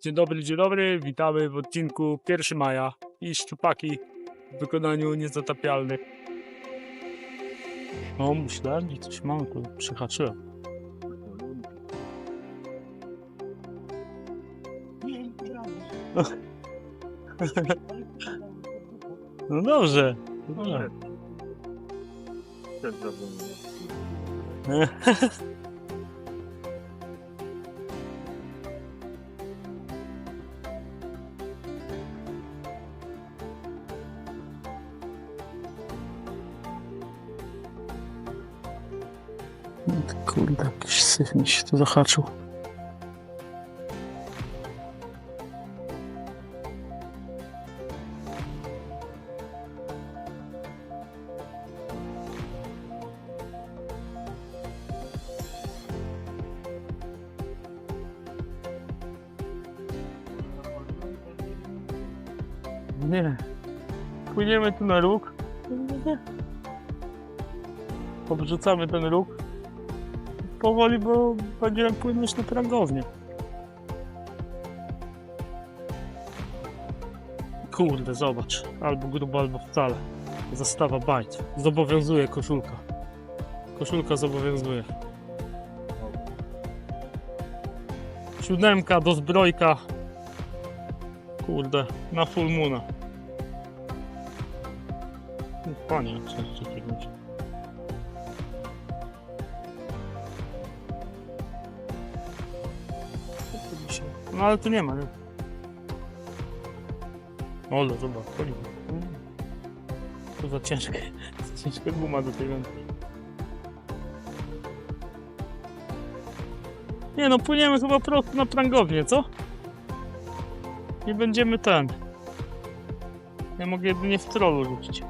Dzień dobry, dzień dobry, witamy w odcinku 1 maja i szczupaki w wykonaniu niezatapialnych. O, myślałem, że coś mam, tu przyhaczyłem. No dobrze. dobrze. Kurde, jakiś syf mi się tu zahaczył. Nie. Płyniemy tu na róg. Obrzucamy ten róg. Powoli, bo będziemy płynąć na prangownię. Kurde, zobacz. Albo grubo, albo wcale. Zastawa bajt. Zobowiązuje koszulka. Koszulka zobowiązuje. Siódemka do zbrojka. Kurde, na full moona. Panie, co co takiego? No ale tu nie ma, nie? Ole, zobacz, paliwo. To za ciężkie, za ciężka guma do tej wędki. Nie no, płyniemy chyba prosto na prangownię, co? I będziemy ten. Ja mogę jedynie w trollu rzucić.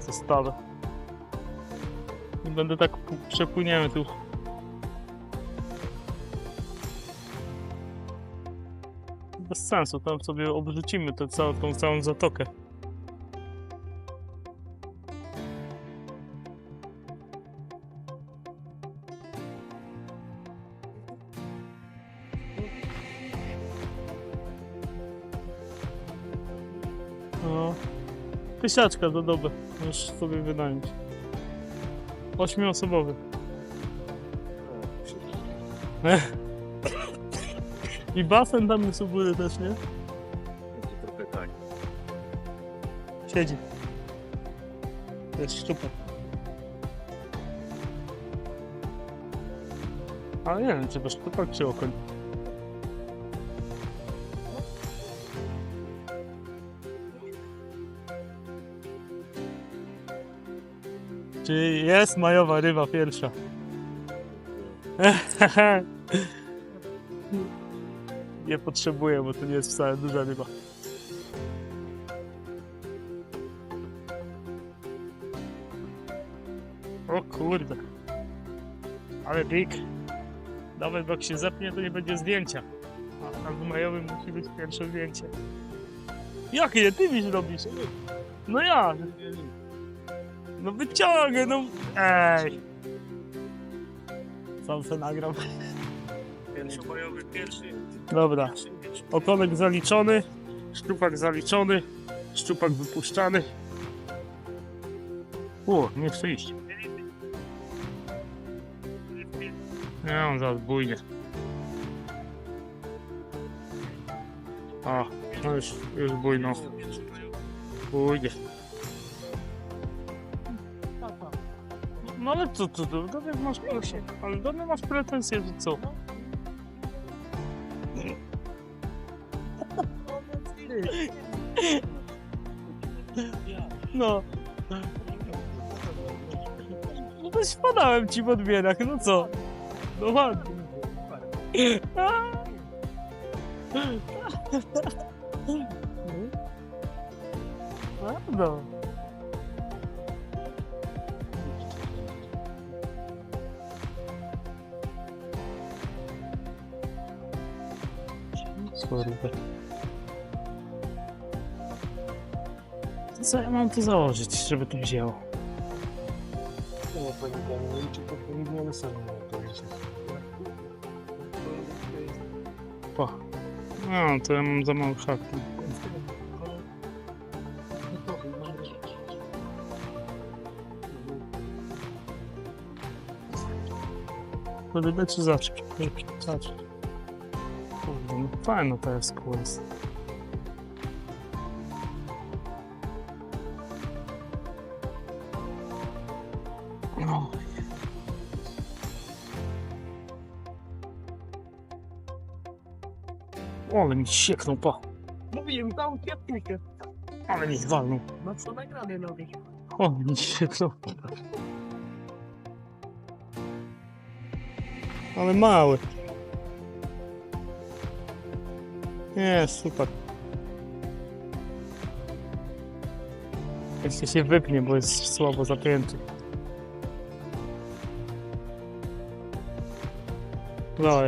Zestawę. I będę tak przepłyniemy tu. Bez sensu, tam sobie obrzucimy tę całą, tą całą zatokę. No. Tysiaczka do doby. Możesz sobie wynająć. Ośmioosobowy. I basen tam jest u góry też, nie? Trochę tak. Siedzi. Jest szczupak. Ale nie wiem, czy to szczupak, czy okoń. Czy jest majowa ryba pierwsza? nie potrzebuję, bo to nie jest wcale duża ryba. O kurde. Ale big. Nawet jak się zepnie, to nie będzie zdjęcia. A na majowym musi być pierwsze zdjęcie. Jak nie? Ty mi zrobisz? No ja. No wyciągę, no. Ej. Sam se nagram. Pierwszobojowy, pierwszy. Dobra. Okonek zaliczony. Szczupak zaliczony. Szczupak wypuszczany. O, nie chce iść. Nie, on zaraz bójnie. A, no już, już bójno. Bójnie. No ale co, co, do masz ale do mnie masz pretensje, że co? No. No to spadałem ci w odmianach, no co? No ładnie. A. A, Co ja mam tu założyć, żeby to wzięło? No, pani czy to powinien sam nie powiedzieć. Pa. No, to ja mam za mały hak. Rybę czy. Kurde, no fajna ta jest No. Ale mi sieknął, pa. Mówiłem, dał pietnikę. Ale mi walnął. No co nagrane robi? O, mi sieknął. Ale mały. Nie, super. Jeszcze się wypnie, bo jest słabo zapięty. No,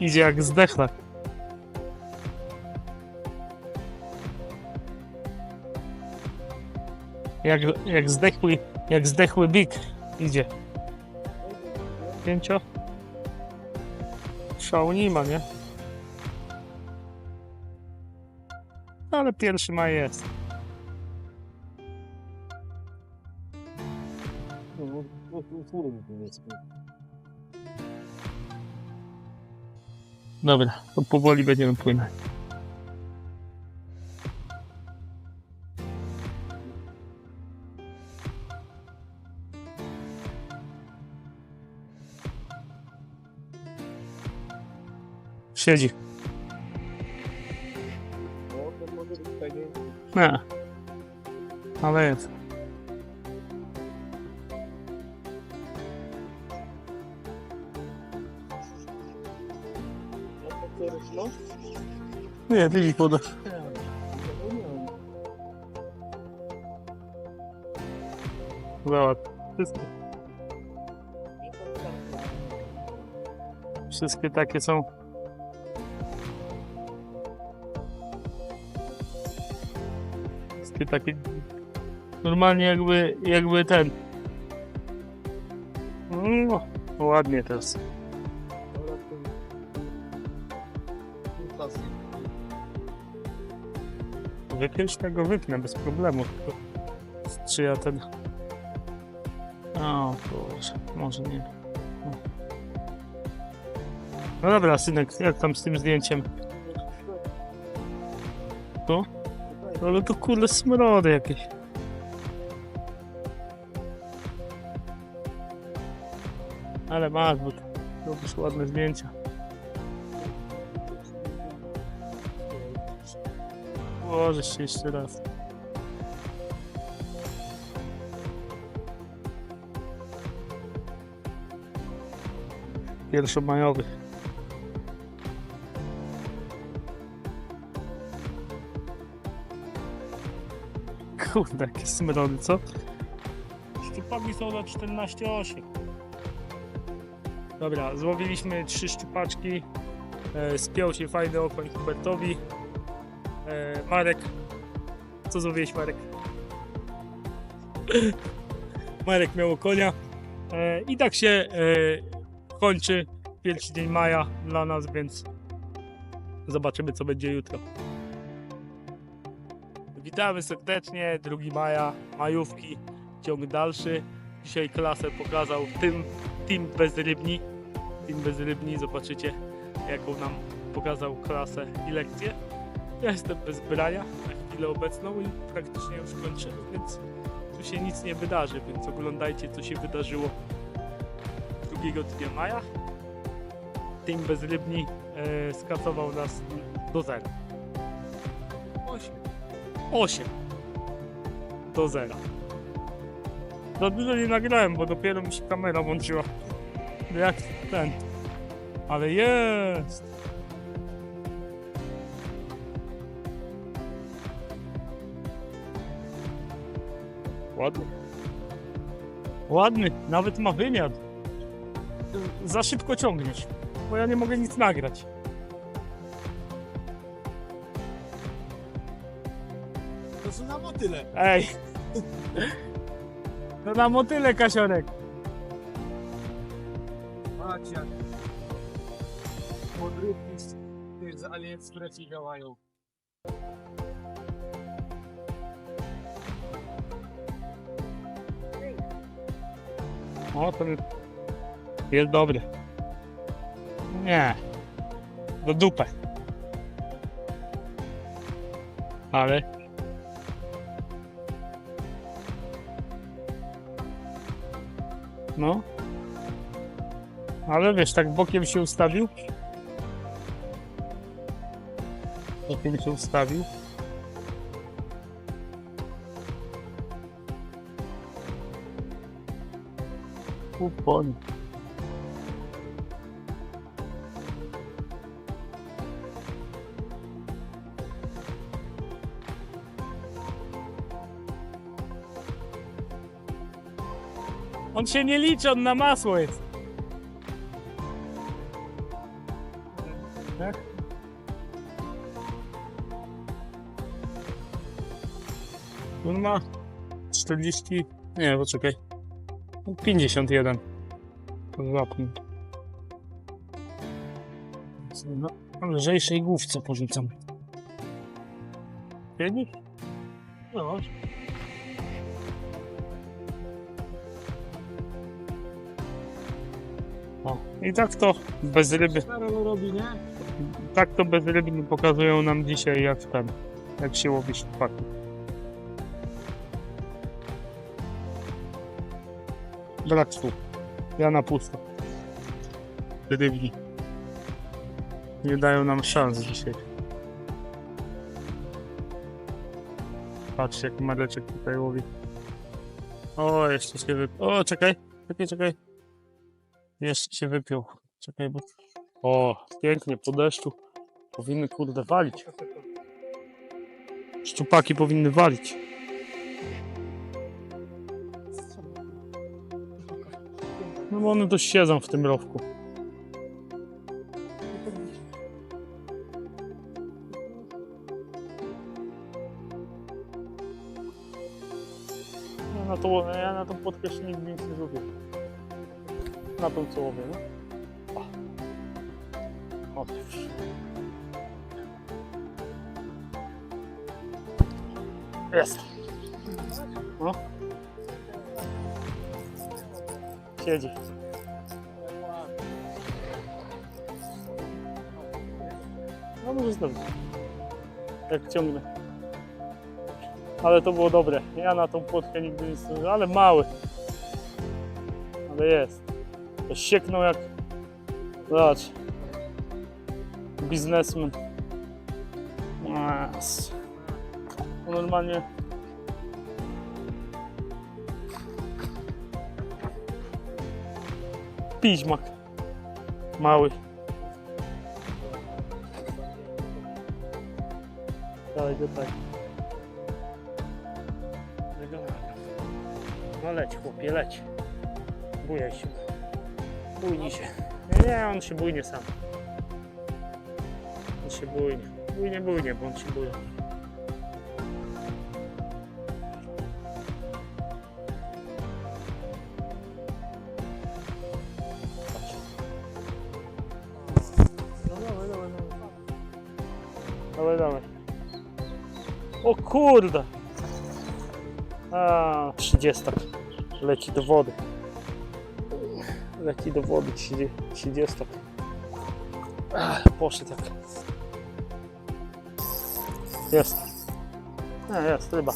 idzie jak zdechla. Jak, jak zdechły, jak zdechły bik idzie. Pięcio? Szału nie ma, nie? Ale pierwszy ma jest. Dobra, to powoli będziemy płynąć. Siedzi. No, to może być fajnie. Nie. Ale jest. Nie, ty mi poda. Zobacz. Wszystkie, takie są. Wszystkie takie. Normalnie jakby, jakby ten. No, ładnie teraz. Wypiąć tego wypnę bez problemu. Czy ja ten. O Boże, może nie. No. Dobra, synek, jak tam z tym zdjęciem? No? Ale to kurde smrody jakieś. Ale masz, bo robisz ładne zdjęcia. Boże się jeszcze raz. Pierwszomajowy. Kurde, jakie smrody, co? Szczupaki są na 14,8. Dobra, złowiliśmy trzy szczupaczki. E, spiął się fajny okoń Hubertowi. E, Marek. Co złowiłeś, Marek? Marek miał konia. E, I tak się e, kończy pierwszy dzień maja dla nas, więc zobaczymy, co będzie jutro. Witamy serdecznie, 2 maja, majówki, ciąg dalszy. Dzisiaj klasę pokazał tym team bezrybni. Team bezrybni, zobaczycie, jaką nam pokazał klasę i lekcję. Ja jestem bez brania na chwilę obecną i praktycznie już kończę, więc tu się nic nie wydarzy, więc oglądajcie co się wydarzyło 2 dnia maja. Team Bezrybni e, nas do zera. 8. 8. Do zera. Za dużo nie nagrałem, bo dopiero mi się kamera włączyła. Jak ten. Ale jest! Ładny. Ładny, nawet ma wymiar. Za szybko ciągniesz, bo ja nie mogę nic nagrać. To są na motyle. Ej! To na motyle, Kasiorek. Macie. Podrywki. Ty z AliExpressie działają. O, ten jest dobry. Nie. Do dupę. Ale. No. Ale wiesz, tak bokiem się ustawił. Bokiem się ustawił. Kupon. On się nie liczy, on na masło jest. Tak? On ma 40. Nie, poczekaj. 51. Zapnij. No, na lżejszej główce porzucam. Siedzi? No. O, i tak to bez ryby, tak to bez ryby pokazują nam dzisiaj jak ten, jak się łowi szpaki. Brak słów. Ja na pusto. Rybni. Nie dają nam szans dzisiaj. Patrz jak Mareczek tutaj łowi. O, jeszcze się wypiął. O, czekaj. Czekaj, czekaj. Jeszcze się wypiął. Czekaj, bo... O, pięknie, po deszczu. Powinny kurde walić. Szczupaki powinny walić. No bo one dość siedzą w tym rowku. Ja na, to, ja na tą płotkę się nigdy nic nie zrobię. Na tą co łowię, no. O. Jest. No. Siedzi. No może znowu. Jak ciągnę. Ale to było dobre. Ja na tą płotkę nigdy nie stosuję, ale mały. Ale jest. To sieknął jak... Zobacz. Biznesmen. Mas. To Normalnie... Piźmak. Mały. Dawaj go tak. No leć chłopie, leć. Bujaj się. Bójnij się. Nie, on się bójnie sam. On się bójnie. Bójnie, bójnie, bo on się bójnie. Dawaj, dawaj. O kurde! A, 30 leci do wody. Leci do wody 30. 30. Ach, poszedł jak. Jest. Nie, jest ryba.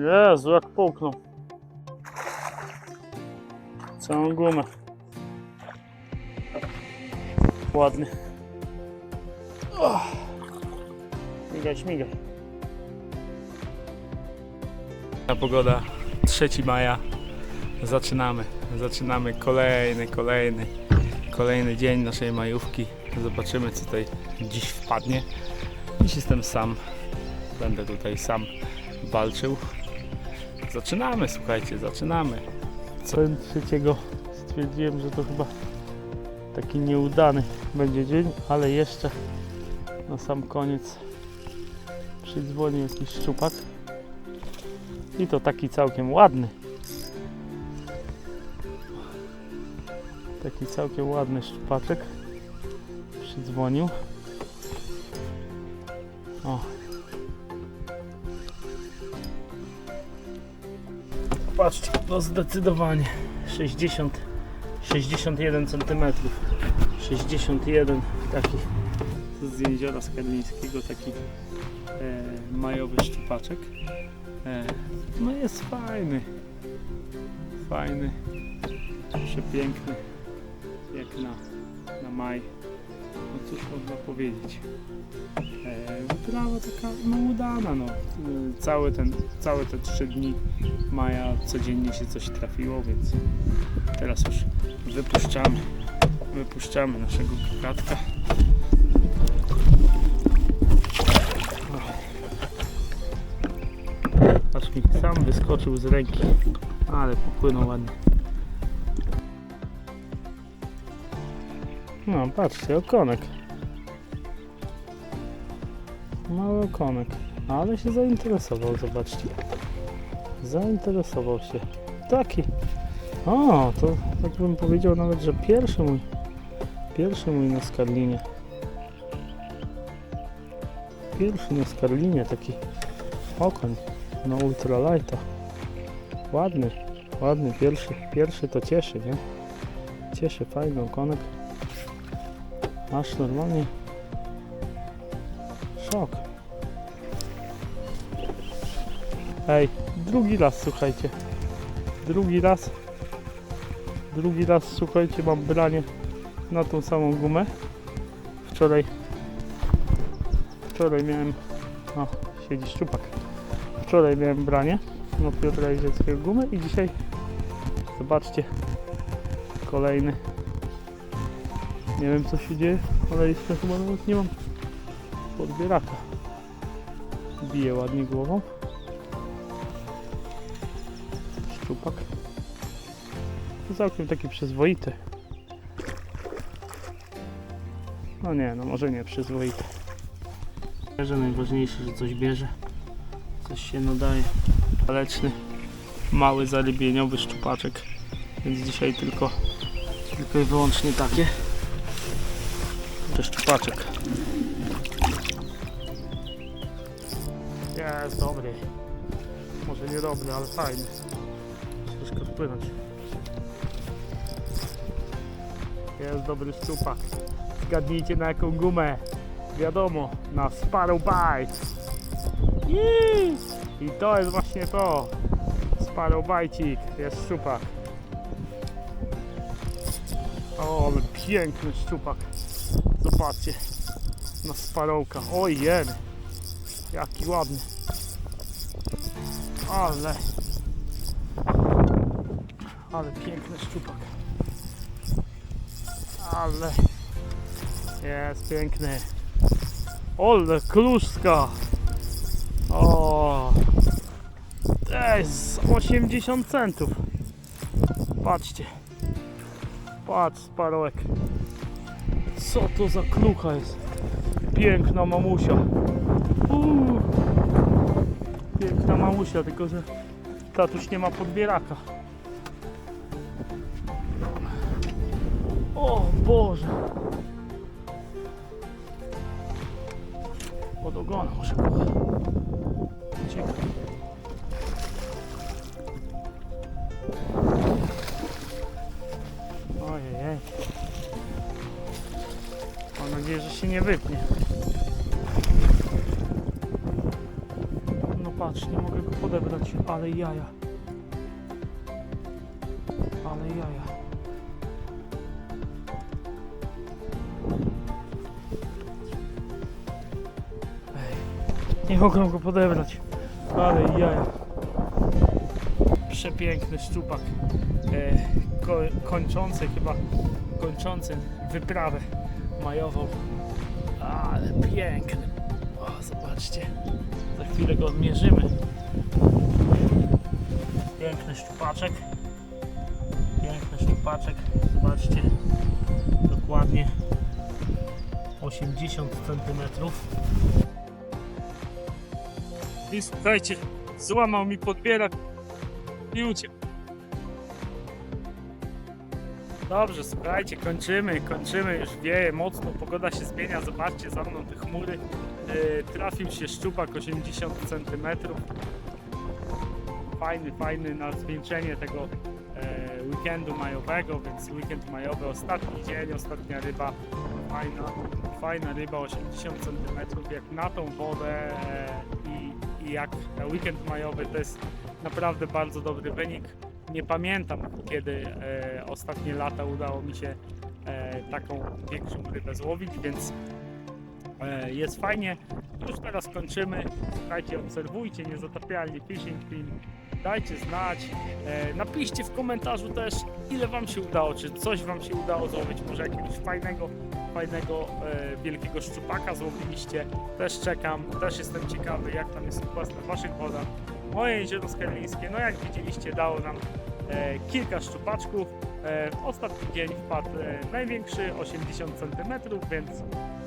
Jezu, jak połknął. Całą gumę. Ładny. Oh. Śmigaj, śmigaj. Pogoda 3 maja. Zaczynamy. Zaczynamy kolejny, kolejny, kolejny dzień naszej majówki. Zobaczymy co tutaj dziś wpadnie. Dziś jestem sam. Będę tutaj sam walczył. Zaczynamy, słuchajcie, zaczynamy. Co trzeciego stwierdziłem, że to chyba Taki nieudany będzie dzień, ale jeszcze na sam koniec przydzwoni jakiś szczupak. I to taki całkiem ładny. Taki całkiem ładny szczupaczek przydzwonił. O. Patrzcie, no zdecydowanie. 60 61 cm 61 taki z jeziora Skarlińskiego taki e, majowy szczupaczek. E, no jest fajny. Fajny przepiękny jak na, na maj no cóż można powiedzieć. E, wyprawa taka no udana no. E, cały ten, całe te trzy dni maja codziennie się coś trafiło więc teraz już wypuszczamy wypuszczamy naszego kakatka aż mi sam wyskoczył z ręki ale popłynął ładnie no patrzcie okonek. Mały okonek. Ale się zainteresował zobaczcie. Zainteresował się. Taki. O, to tak bym powiedział nawet, że pierwszy mój. Pierwszy mój na Skarlinie. Pierwszy na Skarlinie taki okoń na ultralighta. Ładny, ładny pierwszy. Pierwszy to cieszy, nie? cieszy, fajny okonek aż normalnie? Szok. Ej, drugi raz słuchajcie. Drugi raz. Drugi raz słuchajcie mam branie na tą samą gumę. Wczoraj. Wczoraj miałem o siedzi szczupak. Wczoraj miałem branie na Piotra Jezieckiego gumę i dzisiaj zobaczcie kolejny nie wiem co się dzieje ale jeszcze chyba nawet nie mam podbieraka bije ładnie głową szczupak całkiem taki przyzwoity. No nie, no może nie przyzwoity. Bierze najważniejsze, że coś bierze. Coś się nadaje. Leczny, mały, zarybieniowy szczupaczek. Więc dzisiaj tylko, tylko i wyłącznie takie. To szczupaczek. Jest dobry. Może nie dobry, ale fajny. Troszkę odpłynąć. Jest dobry szczupak. Zgadnijcie na jaką gumę. Wiadomo, na Sparrow Bite. I to jest właśnie to. Sparrow Bajcik. Jest szczupak. O, piękny szczupak. Zobaczcie. Na sparowka. Oj, jeny. Jaki ładny. Ale. Ale piękny szczupak. Ale jest piękny. Ole kluszka. O. To jest 80 centów. Patrzcie. Patrz sparołek. Co to za klucha jest? Piękna mamusia. Uuu. Piękna mamusia, tylko że tatuś nie ma podbieraka. O Boże! Pod ogonem muszę go nie wypnie. No patrz, nie mogę go podebrać, ale jaja. Ale jaja. Nie mogę go podebrać. Ale jaja. Przepiękny szczupak. E, ko kończący chyba, kończący wyprawę majową. Ale piękny. O, zobaczcie. Za chwilę go odmierzymy. Piękny szczupaczek. Piękny szczupaczek. Zobaczcie. Dokładnie 80 cm. I słuchajcie, złamał mi podbierak i uciekł. Dobrze, słuchajcie, kończymy, kończymy, już wieje mocno, pogoda się zmienia, zobaczcie za mną te chmury. Yy, trafił się szczupak 80 cm. Fajny, fajny na zwieńczenie tego e, weekendu majowego, więc weekend majowy, ostatni dzień, ostatnia ryba, fajna, fajna ryba, 80 cm, jak na tą wodę e, i, i jak weekend majowy to jest naprawdę bardzo dobry wynik. Nie pamiętam kiedy e, ostatnie lata udało mi się e, taką większą rybę złowić, więc e, jest fajnie. Już teraz kończymy. Słuchajcie, obserwujcie niezatapialnie Fishing Team. Dajcie znać. E, napiszcie w komentarzu też, ile Wam się udało, czy coś Wam się udało złowić, może jakiegoś fajnego, fajnego, e, wielkiego szczupaka złowiliście. Też czekam, też jestem ciekawy, jak tam jest układ na Waszych wodach. Moje jezioro skarlińskie, no jak widzieliście, dało nam e, kilka szczupaczków. E, w ostatni dzień wpadł e, największy, 80 cm, więc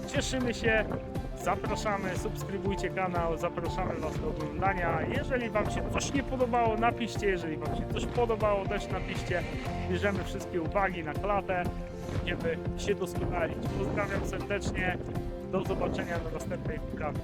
cieszymy się. Zapraszamy, subskrybujcie kanał, zapraszamy Was do oglądania. Jeżeli Wam się coś nie podobało, napiszcie. Jeżeli Wam się coś podobało, też napiszcie. Bierzemy wszystkie uwagi na klatę. Będziemy się doskonalić. Pozdrawiam serdecznie. Do zobaczenia na następnej wyprawie.